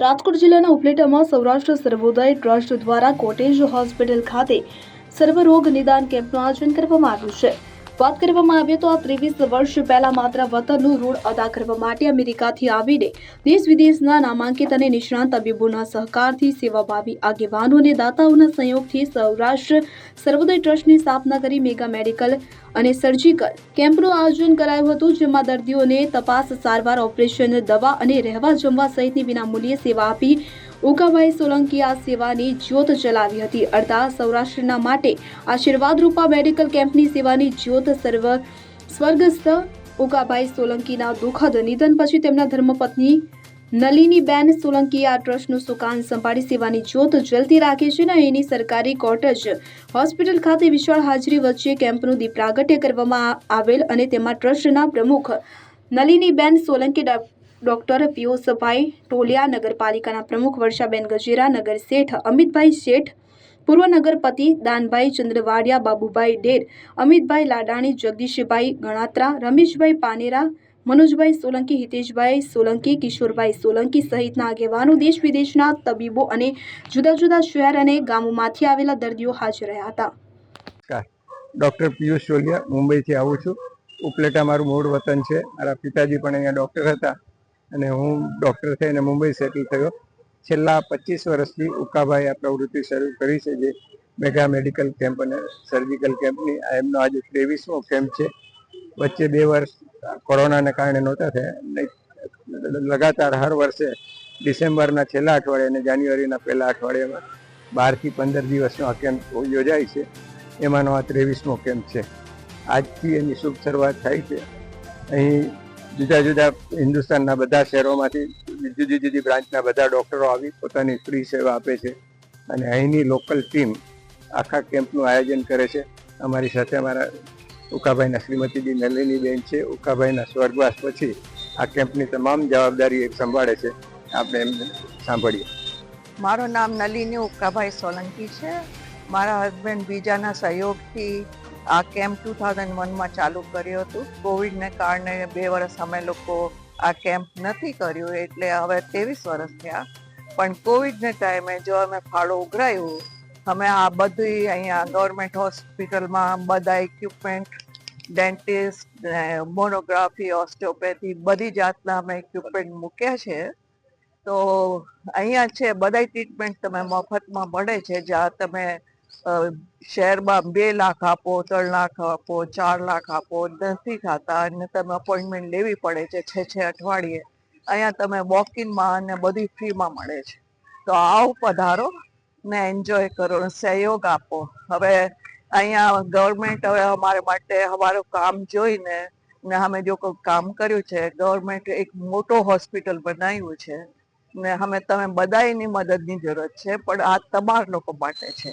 રાજકોટ જિલ્લાના ઉપલેટામાં સૌરાષ્ટ્ર સર્વોદય ટ્રસ્ટ દ્વારા કોટેજ હોસ્પિટલ ખાતે સર્વરોગ નિદાન કેમ્પનું આયોજન કરવામાં આવ્યું છે. વાત કરવામાં આવે તો આ ત્રેવીસ વર્ષ પહેલા માત્ર વતનનું ઋણ અદા કરવા માટે અમેરિકાથી આવીને દેશ વિદેશના નામાંકિત અને નિષ્ણાંત તબીબોના સહકારથી સેવાભાવી આગેવાનો અને દાતાઓના સંયોગથી સૌરાષ્ટ્ર સર્વોદય ટ્રસ્ટની સ્થાપના કરી મેગા મેડિકલ અને સર્જિકલ કેમ્પનું આયોજન કરાયું હતું, જેમાં દર્દીઓને તપાસ, સારવાર, ઓપરેશન, દવા અને રહેવા જમવા સહિતની વિનામૂલ્યે સેવા આપી ઉકાભાઈ સોલંકી આ સેવાની જ્યોત ચલાવી હતી. અડધા સૌરાષ્ટ્રના માટે આશીર્વાદરૂપા મેડિકલ કેમ્પની સેવાની જ્યોત સર્વ સ્વર્ગસ્થ ઉકાભાઈ સોલંકીના દુઃખદ નિધન પછી તેમના ધર્મપત્ની નલિનીબેન સોલંકીએ આ ટ્રસ્ટનું સુકાન સંભાળી સેવાની જ્યોત જલતી રાખી છે અને અહીંની સરકારી કોટેજ હોસ્પિટલ ખાતે વિશાળ હાજરી વચ્ચે કેમ્પનું દીપ પ્રાગટ્ય કરવામાં આવેલ અને તેમાં ટ્રસ્ટના પ્રમુખ નલિનીબેન સોલંકી ડોક્ટર પિયુષભાઈ ટોલિયા નગરપાલિકાના પ્રમુખ વર્ષાબેન ગજેરા, નગર શેઠ અમિતભાઈ શેઠ, પૂર્વ નગરપતિ દાનભાઈ ચંદ્રવાડિયા, બાબુભાઈ ડેર, અમિતભાઈ લાડાણી, જગદીશભાઈ ગણાત્રા, રમેશભાઈ પાનેરા, મનોજભાઈ સોલંકી, હિતેશભાઈ સોલંકી, કિશોરભાઈ સોલંકી સહિતના આગેવાનો દેશ વિદેશના તબીબો અને જુદા જુદા શહેર અને ગામોમાંથી આવેલા દર્દીઓ હાજર રહ્યા હતા. ડૉક્ટર પિયુષ ચોલિયા મુંબઈથી આવું છું. ઉપલેટા મારું મૂળ વતન છે. મારા પિતાજી પણ અહીંયા ડૉક્ટર હતા. અને હું ડૉક્ટર થઈને મુંબઈ સેટલ થયો. છેલ્લા પચીસ વર્ષથી ઉકાભાઈ આ પ્રવૃત્તિ શરૂ કરી છે, જે મેગા મેડિકલ કેમ્પ અને સર્જિકલ કેમ્પની આ એમનો આજે ત્રેવીસમો કેમ્પ છે. વચ્ચે બે વર્ષ કોરોનાને કારણે નહોતા થયા. લગાતાર હર વર્ષે ડિસેમ્બરના છેલ્લા અઠવાડિયે અને જાન્યુઆરીના પહેલા અઠવાડિયામાં બારથી પંદર દિવસનો આ કેમ્પ યોજાય છે. એમાંનો આ ત્રેવીસમો કેમ્પ છે. આજથી એની શુભ શરૂઆત થાય છે. અહીં જુદા જુદા હિન્દુસ્તાનના બધા શહેરોમાંથી જુદી જુદી બ્રાન્ચના બધા ડૉક્ટરો આવી પોતાની ફ્રી સેવા આપે છે. અને અહીંની લોકલ ટીમ આખા કેમ્પનું આયોજન કરે છે. અમારી સાથે અમારા ઉકાભાઈના શ્રીમતીજી નલિનીબેન છે. ઉકાભાઈના સ્વર્ગવાસ પછી આ કેમ્પની તમામ જવાબદારી એ સંભાળે છે. આપણે એમને સાંભળીએ. મારું નામ નલિની ઉકાભાઈ સોલંકી છે. મારા હસબન્ડ બીજાના સહયોગથી આ કેમ્પ ટુ થાઉઝન્ડ વનમાં ચાલુ કર્યું હતું. કોવિડને કારણે બે વર્ષ અમે લોકો આ કેમ્પ નથી કર્યું, એટલે હવે ત્રેવીસ વર્ષ થયા. પણ કોવિડને ટાઈમે જો અમે ફાળો ઉઘરાયું, અમે આ બધી અહીંયા ગવર્મેન્ટ હોસ્પિટલમાં બધા ઇક્વિપમેન્ટ, ડેન્ટિસ્ટ મોનોગ્રાફી, ઓસ્ટિયોપેથી બધી જાતના અમે ઇક્વિપમેન્ટ મૂક્યા છે. તો અહીંયા છે બધા ટ્રીટમેન્ટ તમે મફતમાં મળે છે. જ્યાં તમે શહેરમાં બે લાખ આપો, ત્રણ લાખ આપો, ચાર લાખ આપો નથી થતા અને તમે અપોઇન્ટમેન્ટ લેવી પડે છે છે છે અઠવાડિયે. અહીંયા તમે વોકિંગમાં અને બધી ફ્રીમાં મળે છે. તો આવો પધારો ને એન્જોય કરો, સહયોગ આપો. હવે અહીંયા ગવર્મેન્ટ હવે અમારે માટે અમારું કામ જોઈને ને અમે જો કોઈ કામ કર્યું છે ગવર્મેન્ટ એક મોટો હોસ્પિટલ બનાવ્યું છે ને અમે તમે બધાની મદદની જરૂરત છે, પણ આ તમારા લોકો માટે છે.